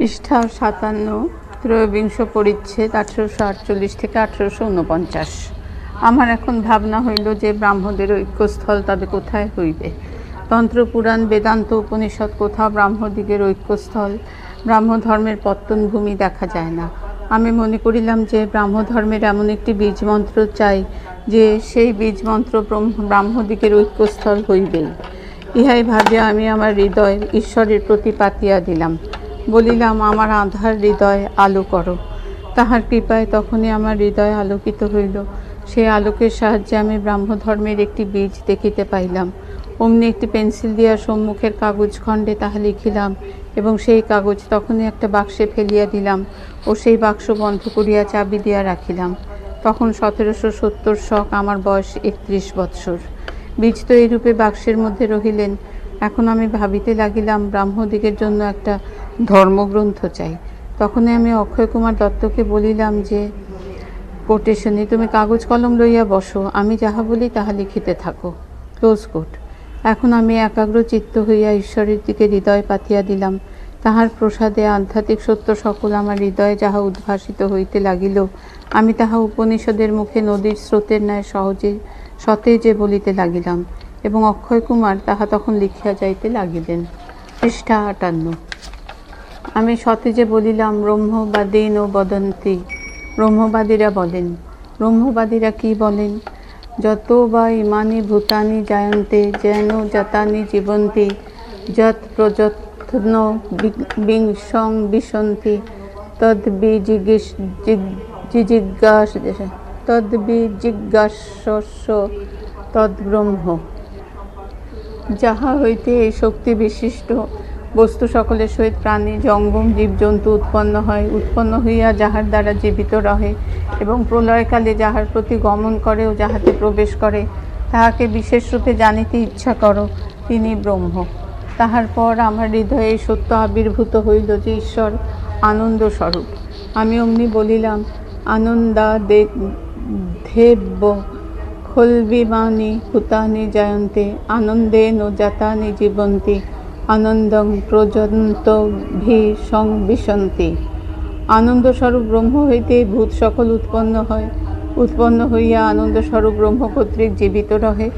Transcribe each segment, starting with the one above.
পৃষ্ঠা সাতান্ন, ত্রয়োবিংশ পরিচ্ছেদ আঠেরোশো আটচল্লিশ থেকে আঠেরোশো উনপঞ্চাশ আমার এখন ভাবনা হইল যে ব্রাহ্মদের ঐক্যস্থল তবে কোথায় হইবে? তন্ত্রপুরাণ, বেদান্ত উপনিষদ কোথাও ব্রাহ্মদিগের ঐক্যস্থল? ব্রাহ্ম ধর্মের পত্তনভূমি দেখা যায় না। আমি মনে করিলাম যে ব্রাহ্মধর্মের এমন একটি বীজ মন্ত্র চাই যে সেই বীজ মন্ত্র ব্রাহ্মদিগের ঐক্যস্থল হইবেই। ইহাই ভাবিয়া আমি আমার হৃদয় ঈশ্বরের প্রতি পাতিয়া দিলাম। বলিলাম, আমার আধার হৃদয় আলো করো। তাহার কৃপায় তখনই আমার হৃদয় আলোকিত হইল। সেই আলোকের সাহায্যে আমি ব্রাহ্মধর্মের একটি বীজ দেখিতে পাইলাম। অমনি একটি পেন্সিল দিয়া সম্মুখের কাগজ খণ্ডে তাহা লিখিলাম এবং সেই কাগজ তখনই একটা বাক্সে ফেলিয়া দিলাম ও সেই বাক্স বন্ধ করিয়া চাবি দিয়া রাখিলাম। তখন সতেরোশো সত্তর শক আমার বয়স একত্রিশ বৎসর। বীজ তো এইরূপে বাক্সের মধ্যে রহিলেন। এখন আমি ভাবিতে লাগিলাম, ব্রাহ্মদিগের জন্য একটা ধর্মগ্রন্থ চাই। তখনই আমি অক্ষয় কুমার দত্তকে বলিলাম যে, কোটেশনে, তুমি কাগজ কলম লইয়া বসো। আমি যাহা বলি তাহা লিখিতে থাকো। Close quote. এখন আমি একাগ্র চিত্ত হইয়া ঈশ্বরের দিকে হৃদয় পাতিয়া দিলাম। তাহার প্রসাদে আধ্যাত্মিক সত্য সকল আমার হৃদয়ে যাহা উদ্ভাসিত হইতে লাগিল, আমি তাহা উপনিষদের মুখে নদীর স্রোতের ন্যায় সহজে সতেজে বলিতে লাগিলাম এবং অক্ষয় কুমার তাহা তখন লিখিয়া যাইতে লাগিলেন। পৃষ্ঠা আটান্ন। আমি সতেজে বলিলাম ব্রহ্মবাদীন ও বদন্তি। ব্রহ্মবাদীরা বলেন, ব্রহ্মবাদীরা কি বলেন? যত বা ইমানি ভূতানি জায়ন্তে, যেন জাতানি জীবন্তি, যৎ প্রযত্ন বিংসং বিশন্তি তদ বিজিজ্ঞেস জিজ্ঞাস তদ বিজিজ্ঞাস্য তদ ব্রহ্ম। যাহা হইতে এই শক্তি বিশিষ্ট বস্তু সকলের সহিত প্রাণী, জঙ্গম, জীবজন্তু উৎপন্ন হয়। উৎপন্ন হইয়া যাহার দ্বারা জীবিত রহে এবং প্রলয়কালে যাহার প্রতি গমন করে ও যাহাতে প্রবেশ করে, তাহাকে বিশেষরূপে জানিতে ইচ্ছা করো, তিনি ব্রহ্ম। তাহার পর আমার হৃদয়ে সত্য আবির্ভূত হইল যে ঈশ্বর আনন্দ স্বরূপ। আমি অমনি বলিলাম, আনন্দা দে ধেব্য খোলবিমানি ভূতানি জায়ন্তে আনন্দেন জাতানি জীবন্তি আনন্দং প্রজন্ত ভি সংবিশন্তি আনন্দস্বরূপ ব্রহ্ম হইতে ভূত সকল উৎপন্ন হয়। উৎপন্ন হইয়া আনন্দস্বরূপ ব্রহ্ম কর্তৃক জীবিত রহে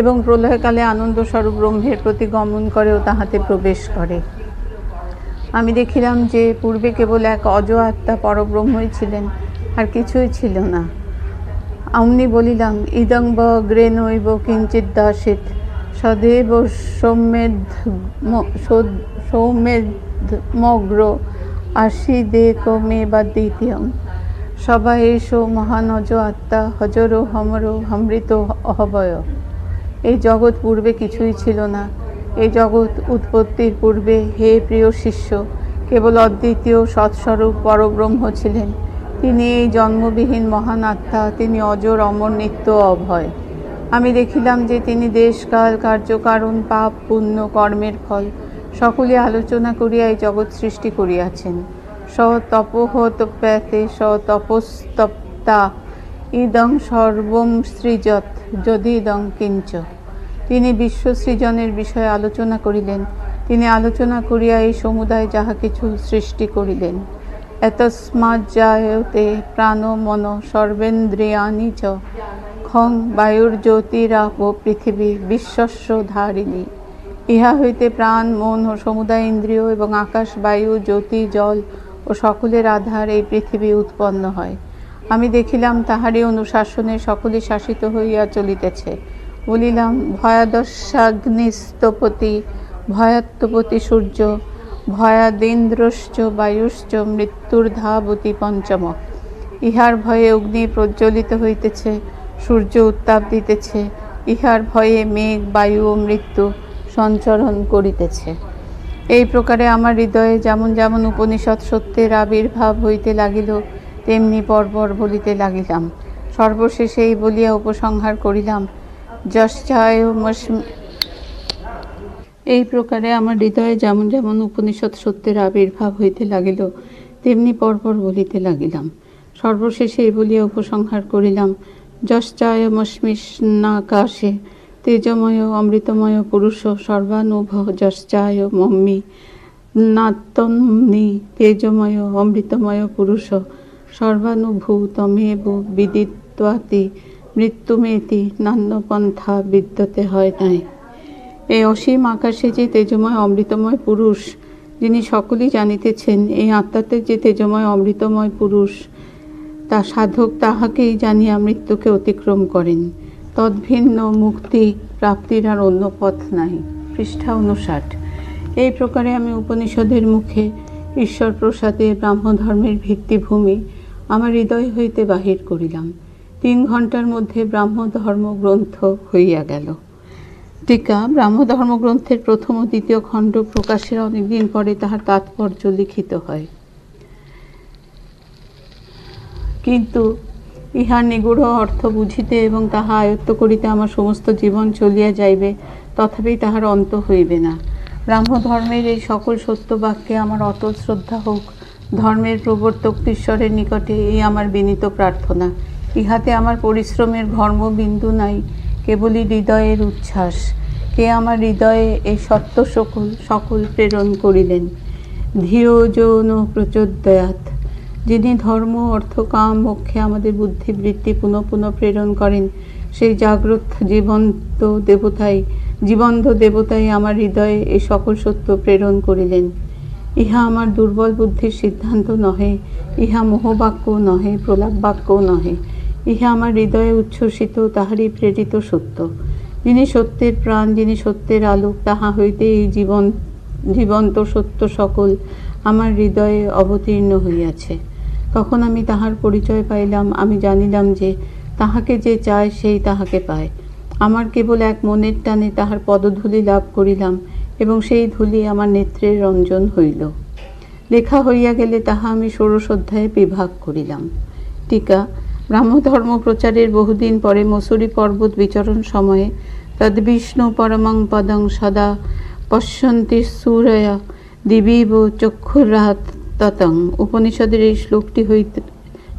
এবং প্রলয়কালে আনন্দস্বরূপ ব্রহ্মের প্রতি গমন করে ও তাহাতে প্রবেশ করে। আমি দেখিলাম যে পূর্বে কেবল এক অজ আত্মা পরব্রহ্মই ছিলেন, আর কিছুই ছিল না। অমনি বলিলাম, ইদং ব গ্রে নৈব কিঞ্চিত দাসিত সদেব সৌমেধ মগ্র আশি দে কমে বা দ্বিতীয়ম সবাই এসো মহান অজ আত্মা, হজর হমর হমৃত অহবয়। এই জগৎ পূর্বে কিছুই ছিল না। এই জগৎ উৎপত্তির পূর্বে হে প্রিয় শিষ্য, কেবল অদ্বিতীয় সৎস্বরূপ পরব্রহ্ম ছিলেন। তিনি এই জন্মবিহীন মহান আত্মা, তিনি অজর অমর নিত্য অভয়। আমি দেখিলাম যে তিনি দেশকাল, কার্যকারণ, পাপ, পুণ্য, কর্মের ফল সকলে আলোচনা করিয়া এই জগৎ সৃষ্টি করিয়াছেন। স তপোহতপ্যাতে স তপস্তপ্তা ইদং সর্বম সৃজত যদি ইদং কিঞ্চ। তিনি বিশ্ব সৃজনের বিষয়ে আলোচনা করিলেন। তিনি আলোচনা করিয়া এই সমুদায় যাহা কিছু সৃষ্টি করিলেন। এতস্মাজ্জায়তে প্রাণ মন সর্বেন্দ্রিয়ানি চ। খং বায়ুর জ্যোতিরাপ পৃথিবী বিশ্বস্ব ধারিণী। ইহা হইতে প্রাণ, মন ও সমুদায় ইন্দ্রিয় এবং আকাশ, বায়ু, জ্যোতি, জল ও সকলের আধার এই পৃথিবী উৎপন্ন হয়। আমি দেখিলাম তাহারই অনুশাসনে সকলে শাসিত হইয়া চলিতেছে। বলিলাম, ভয়াদশাগ্নিস্তপতি, ভয়াত্মপতি সূর্য, ভয়াদেন্দ্রশ্চ বায়ুশ্চ মৃত্যুর ধাবতী পঞ্চম ইহার ভয়ে অগ্নি প্রজ্বলিত হইতেছে। সূর্য উত্তাপ দিতেছে, ইহার ভয়ে মেঘ, বায়ু ও মৃত্যু সঞ্চরণ করিতেছে। এই প্রকারে আমার হৃদয়ে যেমন যেমন উপনিষদ সত্যের আবির্ভাব হইতে লাগিল, তেমনি পরপর বলিতে লাগিলাম। সর্বশেষে এই বলিয়া উপসংহার করিলাম এই প্রকারে আমার হৃদয়ে যেমন যেমন উপনিষদ সত্যের আবির্ভাব হইতে লাগিল, তেমনি পরপর বলিতে লাগিলাম। সর্বশেষে এই বলিয়া উপসংহার করিলাম যশ্চায়মস্মিষ্ণাকাশে তেজময় অমৃতময় পুরুষ সর্বানুভ যশ্চায় মম্মি নাত্যন্নি তেজময় অমৃতময় পুরুষ সর্বানুভূতমেব বিদিত্বাতি মৃত্যুমেতি নান্যপন্থা বিদ্যতে হয় নাই এই অসীম আকাশে যে তেজময় অমৃতময় পুরুষ, যিনি সকলেই জানিতেছেন, এই আত্মাতে যে তেজময় অমৃতময় পুরুষ তা সাধক তাহাকেই জানিয়া মৃত্যুকে অতিক্রম করেন। তদ্ভিন্ন মুক্তি প্রাপ্তির আর অন্য পথ নাই। পৃষ্ঠা উনষাট এই প্রকারে আমি উপনিষদের মুখে ঈশ্বর প্রসাদে ব্রাহ্মধর্মের ভিত্তিভূমি আমার হৃদয় হইতে বাহির করিলাম। তিন ঘণ্টার মধ্যে ব্রাহ্মধর্ম গ্রন্থ হইয়া গেল। টিকা, ব্রাহ্মধর্ম গ্রন্থের প্রথম ও দ্বিতীয় খণ্ড প্রকাশের অনেকদিন পরে তাহার তাৎপর্য লিখিত হয়। কিন্তু ইহার নিগূঢ় অর্থ বুঝিতে এবং তাহা আয়ত্ত করিতে আমার সমস্ত জীবন চলিয়া যাইবে, তথাপি তাহার অন্ত হইবে না। ব্রাহ্মধর্মের এই সকল সত্য বাক্যে আমার অটল শ্রদ্ধা হোক, ধর্মের প্রবর্তক ঈশ্বরের নিকটে এই আমার বিনীত প্রার্থনা। ইহাতে আমার পরিশ্রমের ধর্মবিন্দু নাই, কেবলই হৃদয়ের উচ্ছ্বাস। কে আমার হৃদয়ে এই সত্য সকল সকল প্রেরণ করিলেন? ধিয় যৌন প্রচোদয়াত যিনি ধর্ম, অর্থ, কাম, মোক্ষে আমাদের বুদ্ধিবৃত্তি পুনঃ পুনঃ প্রেরণ করেন, সেই জাগ্রত জীবন্ত দেবতাই জীবন্ত দেবতাই আমার হৃদয়ে এই সকল সত্য প্রেরণ করিলেন। ইহা আমার দুর্বল বুদ্ধির সিদ্ধান্ত নহে, ইহা মোহবাক্য নহে প্রলাপ বাক্যও নহে, ইহা আমার হৃদয়ে উচ্ছ্বসিত তাহারই প্রেরিত সত্য। যিনি সত্যের প্রাণ, যিনি সত্যের আলোক, তাহা হইতে এই জীবন, জীবন্ত সত্য সকল আমার হৃদয়ে অবতীর্ণ হইয়াছে। তখন আমি তাহার পরিচয় পাইলাম, আমি জানিলাম যে তাহাকে যে চায় সেই তাহাকে পায়। আমার কেবল এক মনের টানে তাহার পদধূলি লাভ করিলাম এবং সেই ধূলি আমার নেত্রের রঞ্জন হইল। লেখা হইয়া গেলে তাহা আমি ষোড়শ অধ্যায়ে বিভাগ করিলাম। টিকা, ব্রাহ্মধর্ম প্রচারের বহুদিন পরে মসুরি পর্বত বিচরণ সময়ে তদ্বিষ্ণু পরমং পদং সদা পশ্যন্তি সুরয়া দিবীব চক্ষুরাত ততং উপনিষদের এই শ্লোকটি হইতে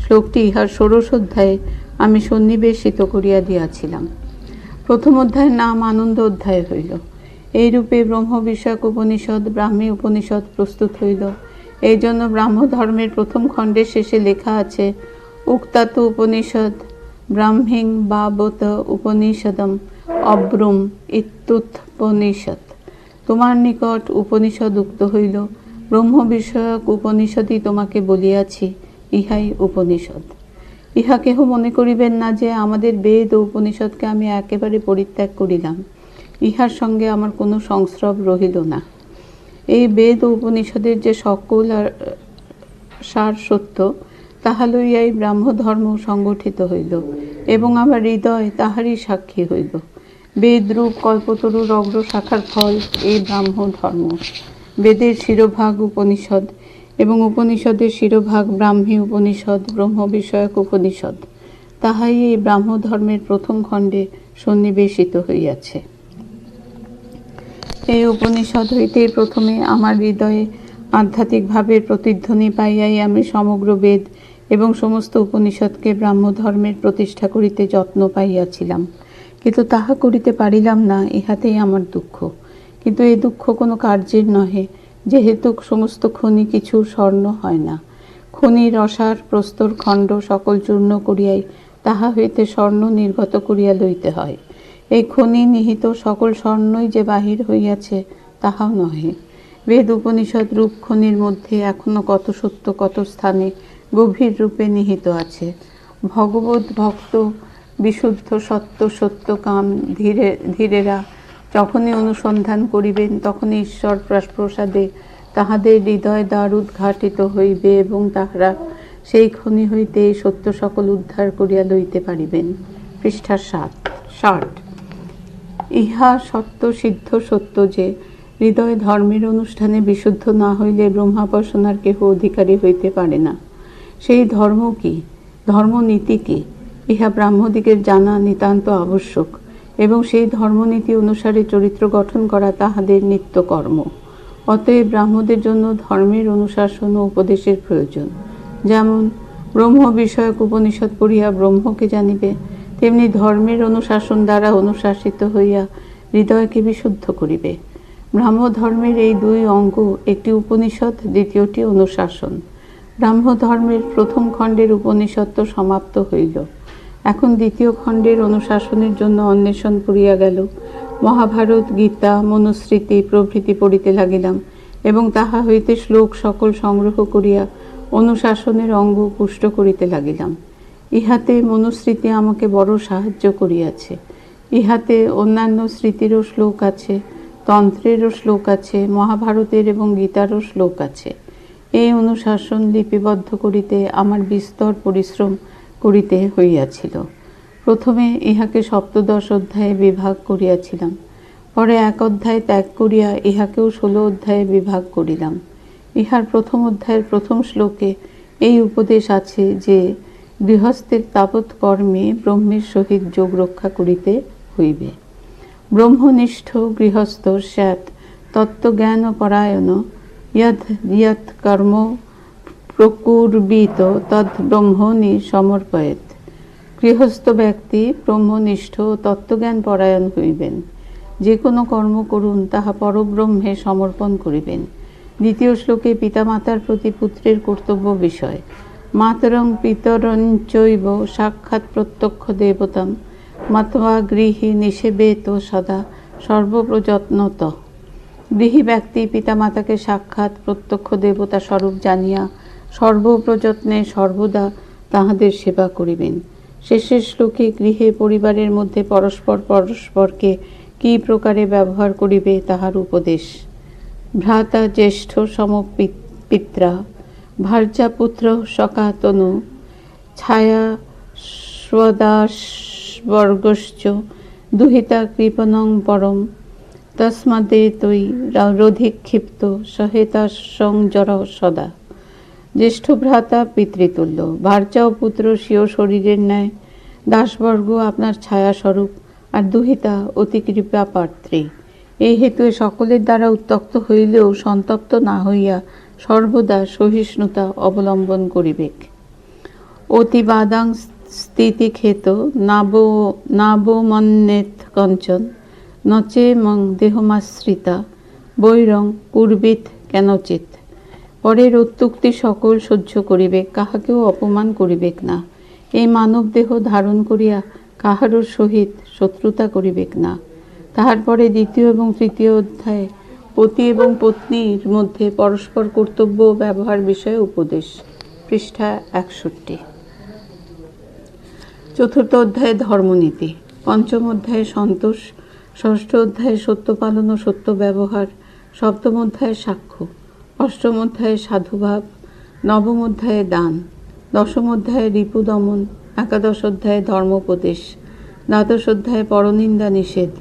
শ্লোকটি ইহার ষোড়শ অধ্যায়ে আমি সন্নিবেশিত করিয়া দিয়াছিলাম। প্রথম অধ্যায়ের নাম আনন্দ অধ্যায় হইল। এইরূপে ব্রহ্ম বিষয়ক উপনিষদ, ব্রাহ্মী উপনিষদ প্রস্তুত হইল। এই জন্য ব্রাহ্ম ধর্মের প্রথম খণ্ডের শেষে লেখা আছে, উক্তাত উপনিষদ, ব্রাহ্মিং বাবত উপনিষদম অব্রুম ইত্যুৎপনিষদ তোমার নিকট উপনিষদ উক্ত হইল ব্রহ্ম বিষয়ক উপনিষদই তোমাকে বলিয়াছি, ইহাই উপনিষদ। ইহা কেহ মনে করিবেন না যে আমাদের বেদ ও উপনিষদকে আমি একেবারে পরিত্যাগ করিলাম। ইহার সঙ্গে আমার কোনো সংস্রব রহিল না। এই বেদ ও উপনিষদের যে সকল আর, সার সত্য, তাহা লইয়াই ব্রাহ্মধর্ম সংগঠিত হইল এবং আমার হৃদয় তাহারই সাক্ষী হইল। বেদরূপ কল্পতরুর অগ্র শাখার ফল এই ব্রাহ্ম ধর্ম বেদের শিরোভাগ উপনিষদ এবং উপনিষদের শিরোভাগ ব্রাহ্মী উপনিষদ, ব্রহ্ম বিষয়ক উপনিষদ। তাহাই এই ব্রাহ্ম ধর্মের প্রথম খণ্ডে সন্নিবেশিত হইয়াছে। এই উপনিষদ হইতে প্রথমে আমার হৃদয়ে আধ্যাত্মিকভাবে প্রতিধ্বনি পাইয়াই আমি সমগ্র বেদ এবং সমস্ত উপনিষদকে ব্রাহ্ম ধর্মের প্রতিষ্ঠা করিতে যত্ন পাইয়াছিলাম। কিন্তু তাহা করিতে পারিলাম না, ইহাতেই আমার দুঃখ। কিন্তু এই দুঃখ কোনো কার্যের নহে, যেহেতু সমস্ত খনি কিছু স্বর্ণ হয় না। খনির রসার প্রস্তর খণ্ড সকল চূর্ণ করিয়াই তাহা হইতে স্বর্ণ নির্গত করিয়া লইতে হয়। এই খনি নিহিত সকল স্বর্ণই যে বাহির হইয়াছে, তাহাও নহে। বেদ উপনিষদ রূপ খনির মধ্যে এখনও কত সত্য, কত স্থানে গভীর রূপে নিহিত আছে। ভগবত ভক্ত, বিশুদ্ধ সত্য সত্য কাম ধীরে, ধীরেরা যখনই অনুসন্ধান করিবেন, তখনই ঈশ্বর প্রাস- প্রসাদে তাহাদের হৃদয় দ্বার উদ্ঘাটিত হইবে এবং তাহারা সেই খনি হইতে সত্য সকল উদ্ধার করিয়া লইতে পারিবেন। পৃষ্ঠা সাত। ষাট। ইহা সত্য, সিদ্ধ, সত্য যে হৃদয় ধর্মের অনুষ্ঠানে বিশুদ্ধ না হইলে ব্রহ্মাপসনার কেহ অধিকারী হইতে পারে না। সেই ধর্ম কি? ধর্মনীতি কি? ইহা ব্রাহ্মদিগের জানা নিতান্ত আবশ্যক। এবং সেই ধর্মনীতি অনুসারে চরিত্র গঠন করা তাহাদের নিত্যকর্ম। অতএব ব্রাহ্মদের জন্য ধর্মের অনুশাসন ও উপদেশের প্রয়োজন। যেমন, ব্রহ্ম বিষয়ক উপনিষদ পড়িয়া ব্রহ্মকে জানিবে, তেমনি ধর্মের অনুশাসন দ্বারা অনুশাসিত হইয়া হৃদয়কে বিশুদ্ধ করিবে। ব্রাহ্মধর্মের এই দুই অঙ্গ, একটি উপনিষদ, দ্বিতীয়টি অনুশাসন। ব্রাহ্মধর্মের প্রথম খণ্ডের উপনিষদ তো সমাপ্ত হইল। এখন দ্বিতীয় খণ্ডের অনুশাসনের জন্য অন্বেষণ করিয়া গেল। মহাভারত, গীতা, মনুস্মৃতি প্রভৃতি পড়িতে লাগিলাম এবং তাহা হইতে শ্লোক সকল সংগ্রহ করিয়া অনুশাসনের অঙ্গ পুষ্ট করিতে লাগিলাম। ইহাতে মনুস্মৃতি আমাকে বড় সাহায্য করিয়াছে। ইহাতে অন্যান্য স্মৃতিরও শ্লোক আছে, তন্ত্রেরও শ্লোক আছে, মহাভারতের এবং গীতারও শ্লোক আছে। এই অনুশাসন লিপিবদ্ধ করিতে আমার বিস্তর পরিশ্রম করিতে হইয়াছিল। প্রথমে ইহাকে সপ্তদশ অধ্যায়ে বিভাগ করিয়াছিলাম। পরে এক অধ্যায় ত্যাগ করিয়া ইহাকেও ষোলো অধ্যায়ে বিভাগ করিলাম। ইহার প্রথম অধ্যায়ের প্রথম শ্লোকে এই উপদেশ আছে যে, গৃহস্থের তাবৎ কর্মে ব্রহ্মের সহিত যোগ রক্ষা করিতে হইবে। ব্রহ্মনিষ্ঠ গৃহস্থ স্যাৎ তত্ত্বজ্ঞান পরায়ণ ইয়ৎ ইয়ৎ কর্ম প্রকুর্বিত তৎ ব্রহ্মণি সমর্পয়েত। গৃহস্থ ব্যক্তি ব্রহ্মনিষ্ঠ তত্ত্বজ্ঞান পরায়ণ হইবেন। যে কোনো কর্ম করুন, তাহা পরব্রহ্মে সমর্পণ করিবেন। দ্বিতীয় শ্লোকে পিতামাতার প্রতি পুত্রের কর্তব্য বিষয়। মাতরং পিতরঞ্চৈব সাক্ষাৎ প্রত্যক্ষ দেবতাম। মাতবা গৃহী নিষেবেত সদা সর্বপ্রযত্নত। গৃহী ব্যক্তি পিতামাতাকে সাক্ষাৎ প্রত্যক্ষ দেবতা স্বরূপ জানিয়া সর্বপ্রযত্নে সর্বদা তাহাদের সেবা করিবেন। শেষের শ্লোকে গৃহে পরিবারের মধ্যে পরস্পর পরস্পরকে কি প্রকারে ব্যবহার করিবে তাহার উপদেশ। ভ্রাতা জ্যেষ্ঠ সম পিত্রা ভার্যা পুত্র সকাতনু, ছায়া স্বদাসবর্গশ্চ, দুহিতা কৃপণং পরম, তস্মাদে তৈ রধিক্ষিপ্ত সহেতা সংযর সদা। জ্যেষ্ঠ ভ্রাতা পিতৃতুল্য। ভার্যা ও পুত্র স্বীয় শরীরের ন্যায়। দাসবর্গ আপনার ছায়াস্বরূপ আর দুহিতা অতি কৃপা পাত্রী। এই হেতু সকলের দ্বারা উত্তক্ত হইলেও সন্তপ্ত না হইয়া সর্বদা সহিষ্ণুতা অবলম্বন করিবেক। অতিবাদাং স্থিতি খেত, নাব নাবমন্যেত কঞ্চন, নচে মং দেহমাশ্রিতা, বৈরং কুর্বিত কেনচিত। পরের উত্তুক্তি সকল সহ্য করিবে, কাহাকেও অপমান করিবেক না। এই মানব দেহ ধারণ করিয়া কাহারও সহিত শত্রুতা করিবেক না। তাহার পরে দ্বিতীয় এবং তৃতীয় অধ্যায়ে পতি এবং পত্নীর মধ্যে পরস্পর কর্তব্য ব্যবহার বিষয়ে উপদেশ, পৃষ্ঠা একষট্টি। চতুর্থ অধ্যায়ে ধর্মনীতি, পঞ্চম অধ্যায়ে সন্তোষ, ষষ্ঠ অধ্যায়ে সত্য পালন ও সত্য ব্যবহার, সপ্তম অধ্যায়ে সাক্ষ্য। অষ্টম অধ্যায়ে সাধুভাব নবম অধ্যায়ে দান দশম অধ্যায়ে রিপু দমন একাদশ অধ্যায়ে ধর্মোপদেশ দ্বাদশ অধ্যায়ে পরনিন্দা নিষেধ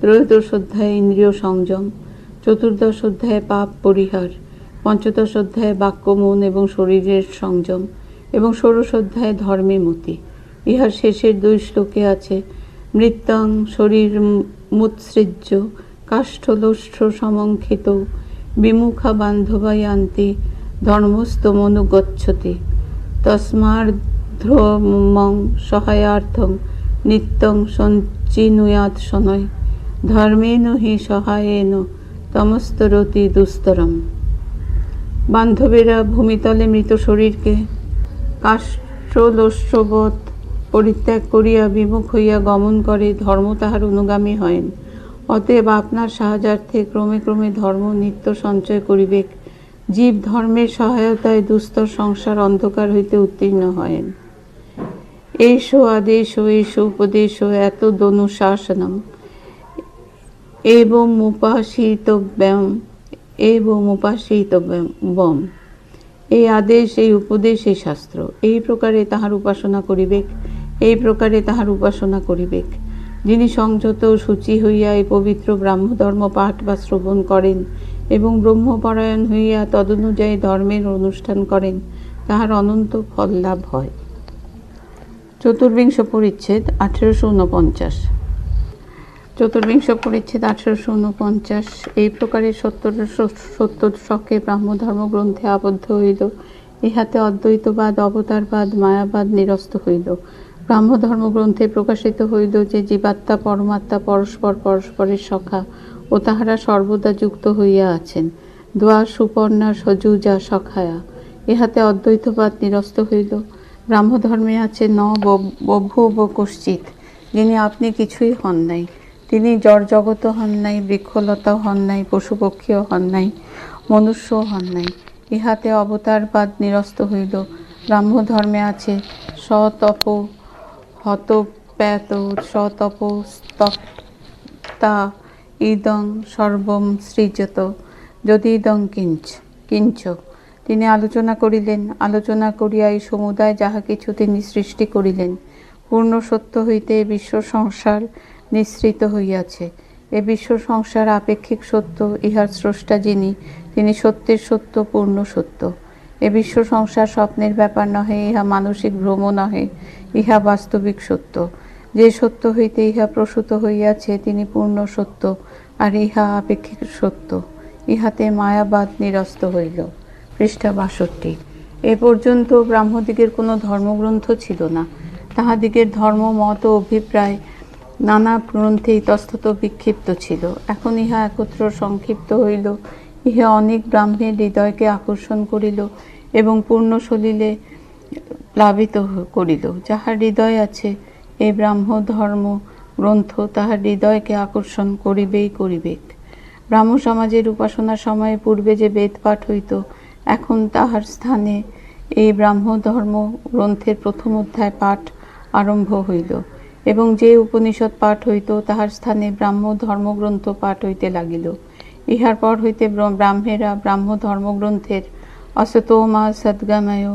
ত্রয়োদশ অধ্যায়ে ইন্দ্রিয় সংযম চতুর্দশ অধ্যায়ে পাপ পরিহার পঞ্চদশ অধ্যায়ে বাক্য মন এবং শরীরের সংযম এবং ষোড়শ অধ্যায়ে ধর্মে মতি। ইহার শেষের দুই শ্লোকে আছে মৃত্যং শরীর মুৎসৃজ্য কাষ্ঠলোষ্ঠ সমঙ্খিত বিমুখা বান্ধবায়ান্তি ধর্মস্তমনুগচ্ছতি তস্মার্ধ্রমং সহায়ার্থং নিত্যং সঞ্চিনুয়াত শনয় ধর্মেন হি সহায়েন তমস্তরতি দুস্তরম। বান্ধবেরা ভূমিতলে মৃত শরীরকে কাষ্ঠলোষ্ঠবৎ পরিত্যাগ করিয়া বিমুখ হইয়া গমন করে ধর্ম তাহার অনুগামী হয়েন। অতএব আপনার সাহায্যার্থে ক্রমে ক্রমে ধর্ম, নিত্য সঞ্চয় করিবেক। জীব ধর্মের সহায়তায় দুস্তর সংসার অন্ধকার হইতে উত্তীর্ণ হয়েন। এষ আদেশ এষ উপদেশ, এত দনুশাসনম এবং উপাসিতব্যম এবং উপাসিতব্যম এই আদেশ, এই উপদেশ, এই শাস্ত্র, এই প্রকারে তাহার উপাসনা করিবেক, এই প্রকারে তাহার উপাসনা করিবেক। যিনি সংযত সূচি হইয়া এই পবিত্র ব্রাহ্মধর্ম পাঠ বা শ্রবণ করেন এবং ব্রহ্মপরায়ণ হইয়া তদনুযায়ী ধর্মের অনুষ্ঠান করেন, তাহার অনন্ত ফল লাভ হয়। চতুর্বিংশ পরিচ্ছেদ, আঠেরোশো উনপঞ্চাশ। চতুর্বিংশ পরিচ্ছেদ, আঠেরোশো উনপঞ্চাশ। এই প্রকারে সত্তর সত্তর শকে ব্রাহ্মধর্ম গ্রন্থে আবদ্ধ হইল। ইহাতে অদ্বৈতবাদ, অবতারবাদ, মায়াবাদ নিরস্ত হইল। ব্রাহ্ম ধর্মগ্রন্থে প্রকাশিত হইল যে জীবাত্মা, পরমাত্মা, পরস্পর, পরস্পরের সখা ও তাহারা সর্বদা যুক্ত হইয়া আছেন। দোয়া সুপর্ণা সজুজা সখায়া। ইহাতে অদ্বৈতবাদ নিরস্ত হইল। ব্রাহ্মধর্মে আছে ন বভ্য ব কশ্চিত যিনি আপনি কিছুই হন নাই। তিনি জড় জগতও হন নাই বৃক্ষলতাও হন নাই পশু পক্ষীও হন নাই, মনুষ্যও হন নাই। ইহাতে অবতারবাদ নিরস্ত হইল। ব্রাহ্ম ধর্মে আছে সতপ হতপ্যাত সতপ স্তপ্তা ইদং সর্বম সৃজত। যদি ইদং কিঞ্চ কিঞ্চ। তিনি আলোচনা করিলেন, আলোচনা করিয়া এই সমুদায় যাহা কিছু তিনি সৃষ্টি করিলেন, পূর্ণ সত্য হইতে বিশ্ব সংসার নিঃসৃত হইয়াছে। এ বিশ্ব সংসার আপেক্ষিক সত্য, ইহার স্রষ্টা যিনি, তিনি সত্যের সত্য, পূর্ণ সত্য। এ বিশ্ব সংসার স্বপ্নের ব্যাপার নহে, ইহা মানসিক ভ্রম নহে। ইহা বাস্তবিক সত্য। যে সত্য হইতে ইহা প্রসূত হইয়াছে, তিনি পূর্ণ সত্য, আর ইহা আপেক্ষিক সত্য। ইহাতে মায়াবাদ নিরস্ত হইল। পৃষ্ঠা বাষট্টি। এ পর্যন্ত ব্রাহ্মদিগের কোনো ধর্মগ্রন্থ ছিল না। তাহাদিগের ধর্ম, মত অভিপ্রায় নানা গ্রন্থে ইতস্তত বিক্ষিপ্ত ছিল। এখন ইহা একত্র সংক্ষিপ্ত হইল। ইহা অনেক ব্রাহ্মের হৃদয়কে আকর্ষণ করিল এবং পূর্ণ সলিলে প্লাবিত করিল। যাহার হৃদয় আছে এই ব্রাহ্ম ধর্ম গ্রন্থ, তাহার হৃদয়কে আকর্ষণ করিবেই করিবেক। ব্রাহ্ম সমাজের উপাসনার সময়ে পূর্বে যে বেদ পাঠ হইত, এখন তাহার স্থানে এই ব্রাহ্ম ধর্ম গ্রন্থের প্রথম অধ্যায় পাঠ আরম্ভ হইল এবং যে উপনিষদ পাঠ হইত, তাহার স্থানে ব্রাহ্ম ধর্মগ্রন্থ পাঠ হইতে লাগিল। ইহার পর হইতে ব্রাহ্মেরা ব্রাহ্ম ধর্মগ্রন্থের অসতো মা সদ্গময়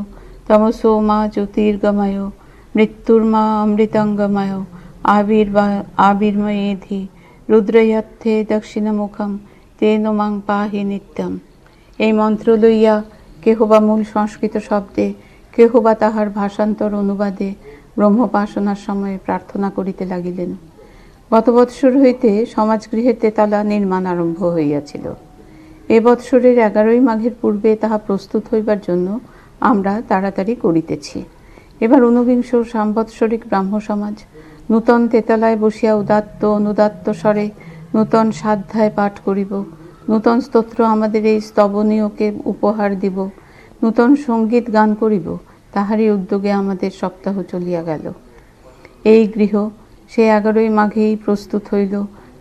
তমসো মা জ্যোতির্গময় মৃত্যুর মা অমৃতঙ্গময় আবির্বা আবির্ময়েধি রুদ্রয়ত্থে দক্ষিণমুখম তেন মাং পাহি নিত্যম এই মন্ত্র লইয়া কেহ বা মূল সংস্কৃত শব্দে কেহ বা তাহার ভাষান্তর অনুবাদে ব্রহ্মোপাসনার সময়ে প্রার্থনা করিতে লাগিলেন। গত বৎসর হইতে সমাজগৃহের তেতলা নির্মাণ আরম্ভ হইয়াছিল। এ বৎসরের এগারোই মাঘের পূর্বে তাহা প্রস্তুত হইবার জন্য আমরা তাড়াতাড়ি করিতেছি। এবার ঊনবিংশ সাম্বৎসরিক ব্রাহ্ম সমাজ, নূতন তেতলায় বসিয়া উদাত্ত অনুদাত্ত স্বরে নূতন সাধ্যায় পাঠ করিব, নূতন স্তোত্র আমাদের এই স্তবনীয়কে উপহার দিব, নূতন সংগীত গান করিব, তাহারই উদ্যোগে আমাদের সপ্তাহ চলিয়া গেল। এই গৃহ সে এগারোই মাঘেই প্রস্তুত হইল,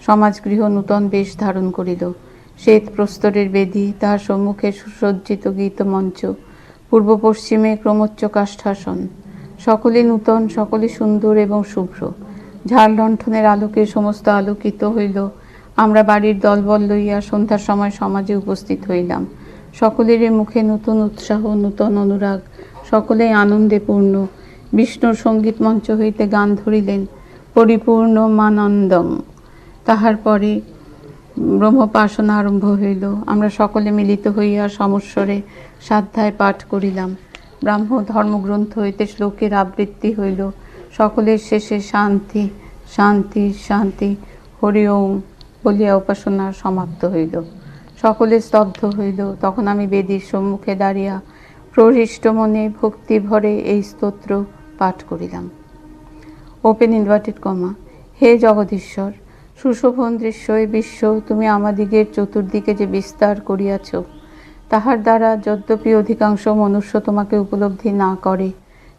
সমাজগৃহ নূতন বেশ ধারণ করিল। শ্বেত প্রস্তরের বেদি তাহার সম্মুখে সুসজ্জিত গীতমঞ্চ পূর্ব পশ্চিমে ক্রমোচ্চ কাষ্ঠাসন। সকলে নূতন, সকলে সুন্দর এবং শুভ্র। ঝাল লণ্ঠনের আলোকে সমস্ত আলোকিত হইল। আমরা বাড়ির দলবল লইয়া সন্ধ্যার সময় সমাজে উপস্থিত হইলাম। সকলের মুখে নতুন উৎসাহ, নূতন অনুরাগ, সকলেই আনন্দে পূর্ণ। বিষ্ণুর সংগীত মঞ্চ হইতে গান ধরিলেন পরিপূর্ণ মানন্দম তাহার পরে ব্রহ্মোপাসনা আরম্ভ হইল। আমরা সকলে মিলিত হইয়া সমস্বরে সাধ্যায় পাঠ করিলাম। ব্রাহ্ম ধর্মগ্রন্থ হইতে শ্লোকের আবৃত্তি হইল। সকলের শেষে শান্তি শান্তি শান্তি, হরি ওম বলিয়া উপাসনা সমাপ্ত হইল। সকলে স্তব্ধ হইল। তখন আমি বেদির সম্মুখে দাঁড়িয়া প্রহৃষ্ট মনে ভক্তি ভরে এই স্তোত্র পাঠ করিলাম। ওপেন ইনভার্টেড কমা হে জগদীশ্বর সুশোভন দৃশ্যই বিশ্ব, তুমি আমাদিগের চতুর্দিকে যে বিস্তার করিয়াছ, তাহার দ্বারা যদ্যপি অধিকাংশ মনুষ্য তোমাকে উপলব্ধি না করে।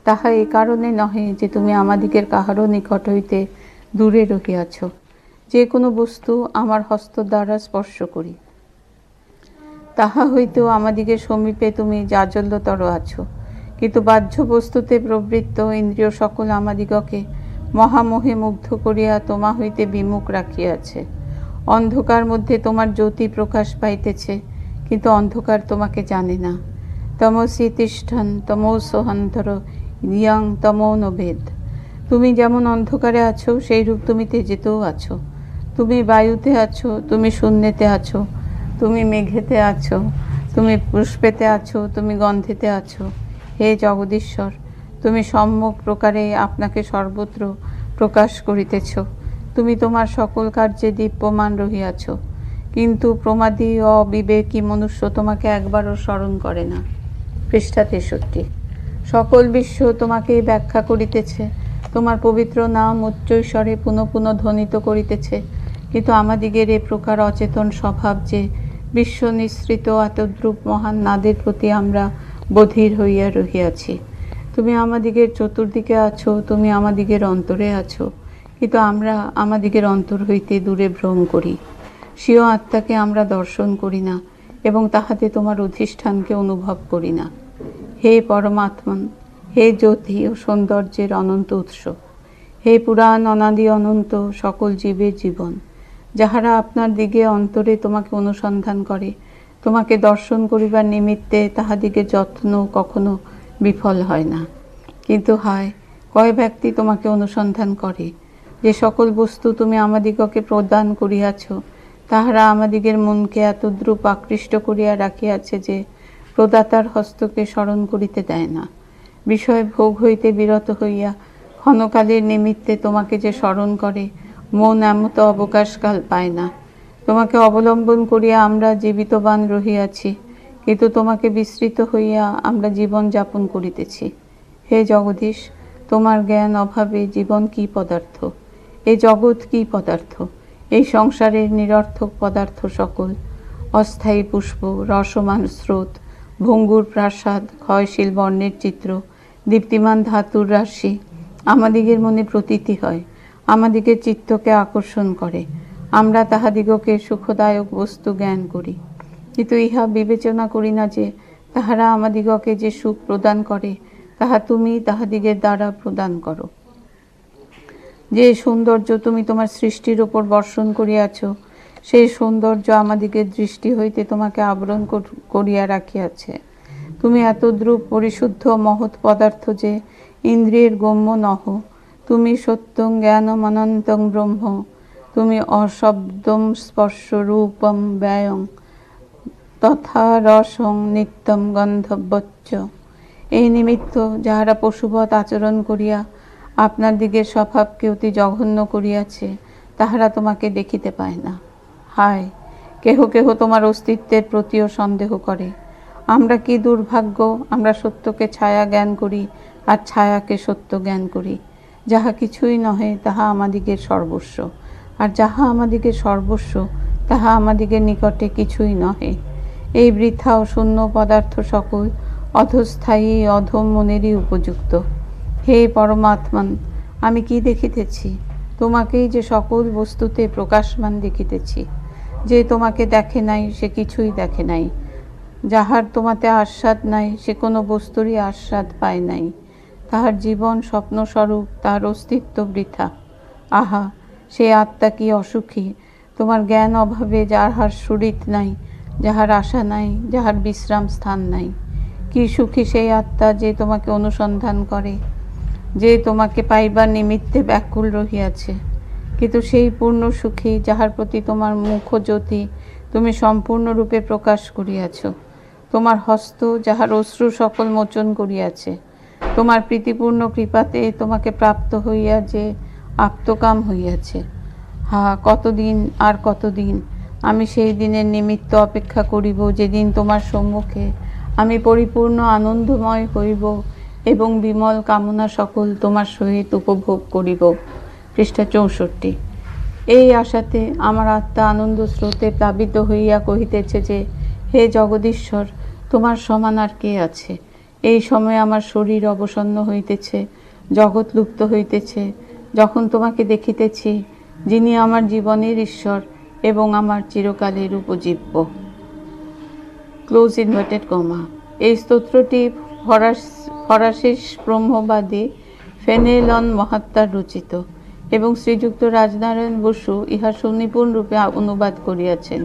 তাহা এ কারণে নহে যে তুমি আমাদিগের কাহারও নিকট হইতে দূরে রহিয়াছ। যে কোনো বস্তু আমার হস্ত দ্বারা স্পর্শ করি। তাহা হইতেও আমাদিগের সমীপে তুমি জাজল্যতর আছো। কিন্তু বাহ্য বস্তুতে প্রবৃত্ত ইন্দ্রিয় সকল আমাদিগকে মহামোহে মুগ্ধ করিয়া তোমা হইতে বিমুখ রাখিয়াছে। অন্ধকার মধ্যে তোমার জ্যোতি প্রকাশ পাইতেছে, কিন্তু অন্ধকার তোমাকে জানে না। তমসি তিষ্ঠন তমোসহন্তর ইয়ং তমো নভেদ। তুমি যেমন অন্ধকারে আছো সেই রূপ তুমি তেজেতেও আছো। তুমি বায়ুতে আছো, তুমি শূন্যেতে আছো। তুমি মেঘেতে আছো, তুমি পুষ্পেতে আছো, তুমি গন্ধেতে আছো। হে জগদীশ্বর তুমি সম্যক প্রকারে আপনাকে সর্বত্র প্রকাশ করিতেছ। তুমি তোমার সকল কার্যে দীপ্যমান রহিয়াছ। কিন্তু প্রমাদি অবিবেকী মনুষ্য তোমাকে একবারও স্মরণ করে না। পৃষ্ঠা তেষট্টি সকল বিশ্ব তোমাকেই ব্যাখ্যা করিতেছে। তোমার পবিত্র নাম উচ্চৈস্বরে পুনঃ পুনঃ ধ্বনিত করিতেছে। কিন্তু আমাদিগের এ প্রকার অচেতন স্বভাব যে বিশ্ব নিঃসৃত এতদ্রুপ মহান নাদের প্রতি আমরা বধির হইয়া রহিয়াছি। তুমি আমাদিগের চতুর্দিকে আছো, তুমি আমাদিগের অন্তরে আছো। কিন্তু আমরা আমাদিগের অন্তর হইতে দূরে ভ্রম করি। স্বীয় আত্মাকে আমরা দর্শন করি না এবং তাহাতে তোমার অধিষ্ঠানকে অনুভব করি না। হে পরমাত্মন, হে জ্যোতি ও সৌন্দর্যের অনন্ত উৎস, হে পুরাণ অনাদি অনন্ত সকল জীবের জীবন, যাহারা আপনার দিকে অন্তরে তোমাকে অনুসন্ধান করে, তোমাকে দর্শন করিবার নিমিত্তে তাহাদিকে যত্ন কখনো বিফল হয় না। কিন্তু হায়, কয় ব্যক্তি তোমাকে অনুসন্ধান করে? যে সকল বস্তু তুমি আমাদিগকে প্রদান করিয়াছ, তাহারা আমাদিগের মনকে এত দ্রুপ আকৃষ্ট করিয়া রাখিয়াছে যে প্রদাতার হস্তকে স্মরণ করিতে দেয় না। বিষয় ভোগ হইতে বিরত হইয়া ক্ষণকালের নিমিত্তে তোমাকে যে স্মরণ করে, মন এমত অবকাশকাল পায় না। তোমাকে অবলম্বন করিয়া আমরা জীবিতবান রহিয়াছি। কিন্তু তোমাকে বিস্মৃত হইয়া আমরা জীবন যাপন করিতেছি। হে জগদীশ, তোমার জ্ঞান অভাবে জীবন কি পদার্থ? এ জগৎ কি পদার্থ? এই সংসারের নিরর্থক পদার্থ সকল। অস্থায়ী পুষ্প, রসমান স্রোত, ভঙ্গুর প্রাসাদ, ক্ষয়শীল বর্ণের চিত্র, দীপ্তিমান ধাতুর রাশি, আমাদিগের মনে প্রতীতি হয়, আমাদিগের চিত্তকে আকর্ষণ করে। আমরা তাহাদিগকে সুখদায়ক বস্তু জ্ঞান করি। কিন্তু ইহা বিবেচনা করি না যে তাহারা আমাদিগকে যে সুখ প্রদান করে, তাহা তুমি তাহাদিগের দ্বারা প্রদান করো। যে সৌন্দর্য তুমি তোমার সৃষ্টির ওপর বর্ষণ করিয়াছ, সেই সৌন্দর্য আমাদিগের দৃষ্টি হইতে তোমাকে আবরণ কর- করিয়া রাখিয়াছে। তুমি এত দ্রুপ পরিশুদ্ধ মহৎ পদার্থ যে ইন্দ্রিয়ের গম্য নহ, তুমি সত্যং জ্ঞানম অনন্তং ব্রহ্ম, তুমি অশব্দম স্পর্শ রূপম ব্যয়ং তথা রসং নিত্যম গন্ধব্যচ্চ। এই নিমিত্ত যাহারা পশুবৎ আচরণ করিয়া আপনার দিকের স্বভাবকে অতি জঘন্য করিয়াছে, তাহারা তোমাকে দেখিতে পায় না। হায়, কেহ কেহ তোমার অস্তিত্বের প্রতিও সন্দেহ করে। আমরা কি দুর্ভাগ্য, আমরা সত্যকে ছায়া জ্ঞান করি আর ছায়াকে সত্য জ্ঞান করি। যাহা কিছুই নহে, তাহা আমাদিগের সর্বস্ব। আর যাহা আমাদিগের সর্বস্ব, তাহা আমাদিগের নিকটে কিছুই নহে। এই বৃথা ও শূন্য পদার্থ সকল অধস্থায়ী অধম মনেরই উপযুক্ত। হে পরমাত্মান আমি কি দেখিতেছি? তোমাকেই যে সকল বস্তুতে প্রকাশমান দেখিতেছি। যে তোমাকে দেখে নাই, সে কিছুই দেখে নাই। যাহার তোমাতে আস্বাদ নাই, সে কোনো বস্তুরই আস্বাদ পায় নাই। তাহার জীবন স্বপ্নস্বরূপ, তাহার অস্তিত্ব বৃথা। আহা, সে আত্মা কি অসুখী? তোমার জ্ঞান অভাবে যাহার সুরিত নাই যাহার আশা নাই, যাহার বিশ্রাম স্থান নাই। কি সুখী সেই আত্মা যে তোমাকে অনুসন্ধান করে, যে তোমাকে পাইবার নিমিত্তে ব্যাকুল রহিয়াছে। কিন্তু সেই পূর্ণ সুখী যাহার প্রতি তোমার মুখ জ্যোতি তুমি সম্পূর্ণরূপে প্রকাশ করিয়াছ। তোমার হস্ত যাহার অশ্রু সকল মোচন করিয়াছে। তোমার প্রীতিপূর্ণ কৃপাতে তোমাকে প্রাপ্ত হইয়া যে আপ্তকাম হইয়াছে। হা, কতদিন আর কতদিন আমি সেই দিনের নিমিত্ত অপেক্ষা করিব, যেদিন তোমার সম্মুখে আমি পরিপূর্ণ আনন্দময় হইব এবং বিমল কামনা সকল তোমার সহিত উপভোগ করিব। পৃষ্ঠা চৌষট্টি। এই আশাতে আমার আত্মা আনন্দ স্রোতে প্লাবিত হইয়া কহিতেছে যে, হে জগদীশ্বর, তোমার সমান আর কে আছে? এই সময় আমার শরীর অবসন্ন হইতেছে, জগৎ লুপ্ত হইতেছে। যখন তোমাকে দেখিতেছি, যিনি আমার জীবনের ঈশ্বর এবং আমার চিরকালের উপজীব্য। ক্লোজ ইনভার্টেড কমা এই স্তোত্রটি ফরাস ফরাসিস ব্রহ্মবাদী ফেনেলন মহাত্মার রচিত এবং শ্রীযুক্ত রাজনারায়ণ বসু ইহা সুনিপুণ রূপে অনুবাদ করিয়াছেন।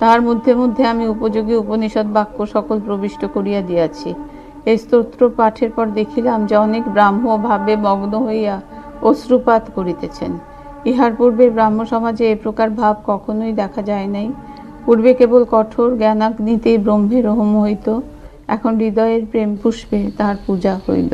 তাহার মধ্যে মধ্যে আমি উপযোগী উপনিষদ বাক্য সকল প্রবিষ্ট করিয়া দিয়াছি। এই স্তোত্র পাঠের পর দেখিলাম যে অনেক ব্রাহ্ম ভাবে মগ্ন হইয়া অশ্রুপাত করিতেছেন। ইহার পূর্বে ব্রাহ্ম সমাজে এ প্রকার ভাব কখনোই দেখা যায় নাই। পূর্বে কেবল কঠোর জ্ঞানাগ্নিতে ব্রহ্মের হোম হইত, এখন হৃদয়ের প্রেম পুষ্পে তাহার পূজা হইল।